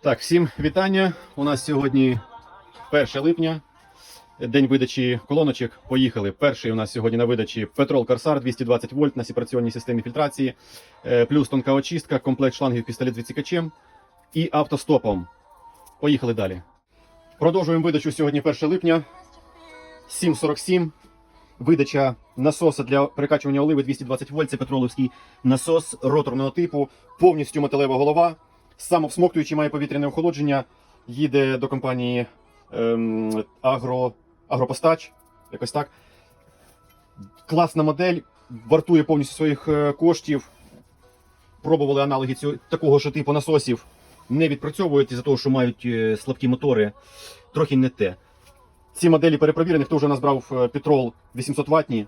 Так, всім вітання. У нас сьогодні 1 липня, день видачі колоночок. Поїхали. Перший у нас сьогодні на видачі Петрол Корсар 220 вольт на сепараційній системі фільтрації, е, плюс тонка очистка, комплект шлангів пістолет з відсікачем і автостопом. Поїхали далі. Продовжуємо видачу сьогодні 1 липня. 747. Видача насоса для перекачування оливи 220 вольт. Це петроловський насос роторного типу, повністю металева голова. Самовсмоктуючий має повітряне охолодження. Їде до компанії ем, Агро, Агропостач. Якось так. Класна модель, вартує повністю своїх е, коштів. Пробували аналоги цього, такого ж типу насосів. Не відпрацьовують із-за того, що мають е, слабкі мотори. Трохи не те. Ці моделі перепровірені, хто вже у нас брав е, Петрол 800 ватні.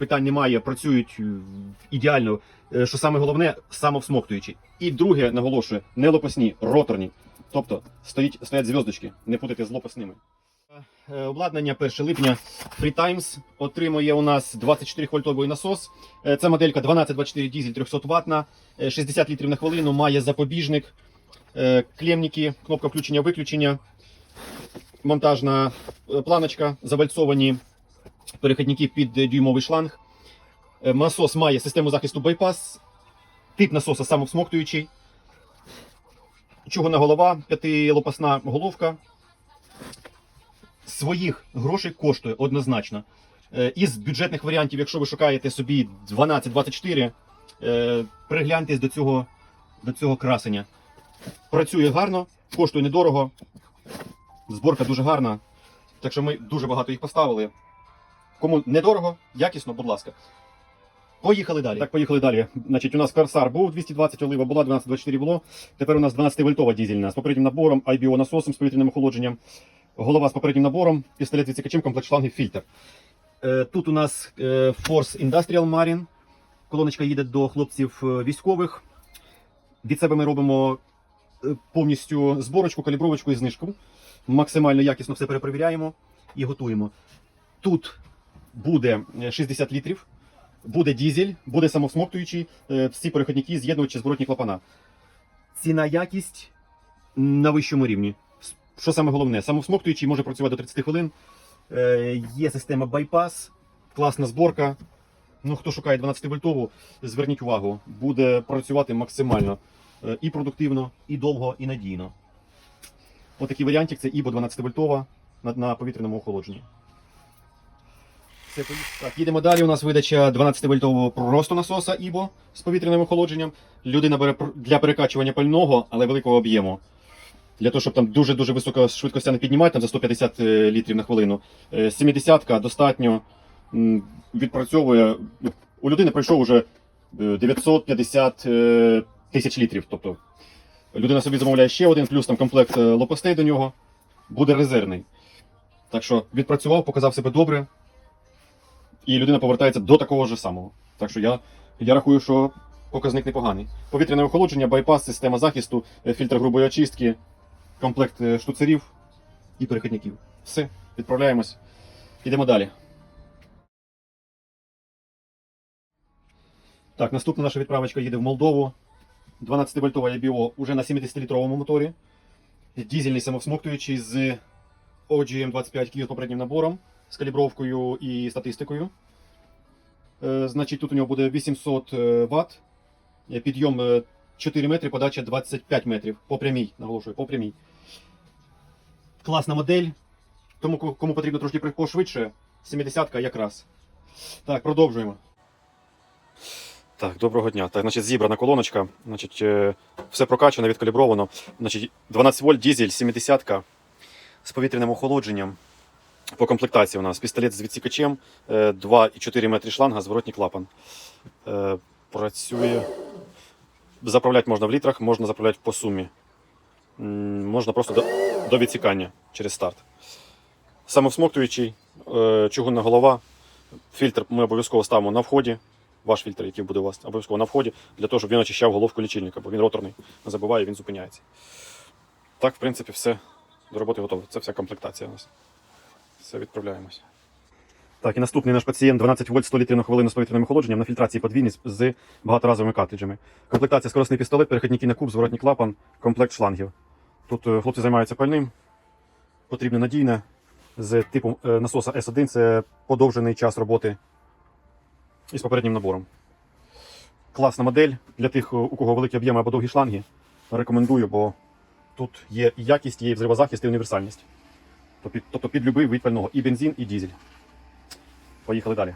Питань немає, працюють е, ідеально. Е, Що саме головне, самовсмоктуючі. І друге, наголошую, не лопасні, роторні. Тобто стоїть, стоять зв'язочки, не путайте з лопасними. Е, Обладнання 1 липня Free Times отримує у нас 24 вольтовий насос. Це моделька 1224 дізель 300 ватна, е, 60 літрів на хвилину, має запобіжник, клемники, кнопка включення-виключення, монтажна планочка, завальцовані перехідники під е, дюймовий шланг. Е, Насос має систему захисту байпас, тип насоса самовсмоктуючий. Чугунна голова, п'ятилопасна головка. Своїх грошей коштує однозначно. Е, Із бюджетних варіантів, якщо ви шукаєте собі 12-24, е, пригляньтесь до цього, до цього красення. Працює гарно, коштує недорого. Зборка дуже гарна. Так що ми дуже багато їх поставили. Кому недорого, якісно, будь ласка. Поїхали далі. Так, поїхали далі. Значить, у нас Корсар був 220, олива була, 1224 було. Тепер у нас 12-вольтова дізельна з попереднім набором, IBO насосом з повітряним охолодженням, голова з попереднім набором, пістолет відсікачем, комплект шлангів, фільтр. Е, тут у нас е, Force Industrial Marine. Колоночка їде до хлопців е, військових. Від себе ми робимо повністю зборочку, калібровочку і знижку. Максимально якісно все перепровіряємо і готуємо. Тут буде е, 60 літрів, буде дізель, буде самосмоктуючий, е, всі переходники, з'єднувачі, зворотні клапана. Ціна якість на вищому рівні. Що саме головне? Самосмоктуючий може працювати до 30 хвилин. Е, Є система байпас, класна зборка. Ну, хто шукає 12 вольтову, зверніть увагу, буде працювати максимально е, і продуктивно, і довго, і надійно. Отакий варіантик це ібо 12 вольтова на, на повітряному охолодженні. Все, так, їдемо далі. У нас видача 12 вольтового просто насоса ібо з повітряним охолодженням. Людина бере для перекачування пального, але великого об'єму. Для того, щоб там дуже-дуже висока швидкость не піднімати, там за 150 е, літрів на хвилину. 70-ка достатньо відпрацьовує. У людини пройшов уже е, 950 е, тисяч літрів. Тобто людина собі замовляє ще один, плюс там комплект е, лопастей до нього. Буде резервний. Так що відпрацював, показав себе добре. І людина повертається до такого ж самого. Так що я, я рахую, що показник непоганий. Повітряне охолодження, байпас, система захисту, е, фільтр грубої очистки, комплект е, штуцерів і перехідників. Все, відправляємось. Йдемо далі. Так, наступна наша відправочка їде в Молдову. 12-вольтова IBO уже на 70-літровому моторі. Дізельний самовсмоктуючий з OGM 25 кг попереднім набором з калібровкою і статистикою. Е, Значить, тут у нього буде 800 е, Вт, е, підйом е, 4 метри, подача 25 метрів. По прямій, наголошую, по прямій. Класна модель. Тому кому потрібно трошки пошвидше, 70-ка якраз. Так, продовжуємо. Так, доброго дня. Так, значить, зібрана колоночка. Значить, все прокачано, відкалібровано. Значить, 12 вольт дізель, 70-ка з повітряним охолодженням. По комплектації у нас пістолет з відсікачем, е, 2,4 метри шланга, зворотній клапан. Е, Працює. Заправляти можна в літрах, можна заправляти по сумі. Можна просто до, до відсікання через старт. Самовсмоктуючий, е, чугунна голова. Фільтр ми обов'язково ставимо на вході. Ваш фільтр, який буде у вас, обов'язково на вході, для того, щоб він очищав головку лічильника, бо він роторний. Не забуває, він зупиняється. Так, в принципі, все до роботи готово. Це вся комплектація у нас. Все, відправляємось. Так, і наступний наш пацієнт 12 вольт 100 літрів на хвилину з повітряним охолодженням на фільтрації подвійні з- багаторазовими картриджами. Комплектація скоростний пістолет, перехідники на куб, зворотній клапан, комплект шлангів. Тут е, хлопці займаються пальним. Потрібне надійне з типом е, насоса S1 це подовжений час роботи із попереднім набором. Класна модель для тих, у кого великі об'єми або довгі шланги. Рекомендую, бо тут є і якість, є і взривозахист, і універсальність. Тобто тобто під любий вид пального. І бензин, і дізель. Поїхали далі.